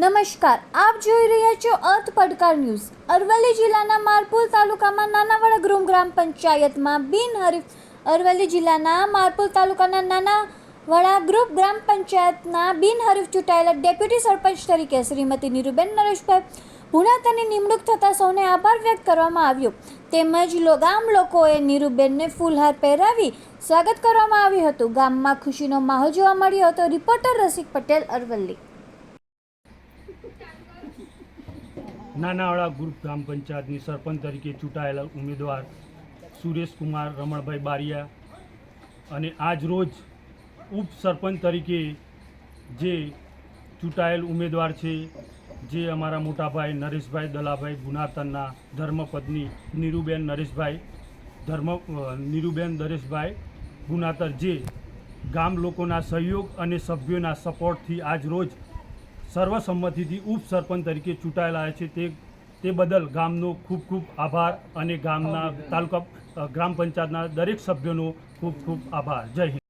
નમસ્કાર, આપ જોઈ રહ્યા છો અર્થ પડકાર ન્યૂઝ. અરવલ્લી જિલ્લાના મારપુર તાલુકામાં નાનાવાડા ગ્રુમ ગ્રામ પંચાયતમાં બિનહરીફ અરવલ્લી જિલ્લાના મારપુર તાલુકાના નાનાવાડા ગ્રુપ ગ્રામ પંચાયતના બિનહરીફ ચૂંટાયેલા ડેપ્યુટી સરપંચ તરીકે શ્રીમતી નીરુબેન નરેશભાઈ ભુણાતાની નિમણૂક થતાં સૌને આભાર વ્યક્ત કરવામાં આવ્યો. તેમજ ગામ લોકોએ નીરુબેનને ફૂલહાર પહેરાવી સ્વાગત કરવામાં આવ્યું હતું. ગામમાં ખુશીનો માહોલ જોવા મળ્યો હતો. રિપોર્ટર રસિક પટેલ, અરવલ્લી. નાનાવાડા ગ્રુપ ગ્રામ પંચાયતની સરપંચ તરીકે ચૂંટાયેલા ઉમેદવાર સુરેશકુમાર રમણભાઈ બારિયા અને આજ રોજ ઉપ સરપંચ તરીકે જે ચૂંટાયેલ ઉમેદવાર છે, જે અમારા મોટાભાઈ નરેશભાઈ દલાભાઈ ગુનાતનના ધર્મપત્ની નીરુબેન નરેશભાઈ, ધર્મ નીરુબેન નરેશભાઈ ગુનાતર જે ગામ લોકોના સહયોગ અને સભ્યોના સપોર્ટથી આજ રોજ સર્વસંમતિથી ઉપસરપંચ તરીકે ચૂંટાયેલા છે તે તે બદલ ગામનો ખૂબ ખૂબ આભાર અને ગામના તાલુકા ગ્રામ પંચાયતના દરેક સભ્યોનો ખૂબ ખૂબ આભાર. જય હિન્દ.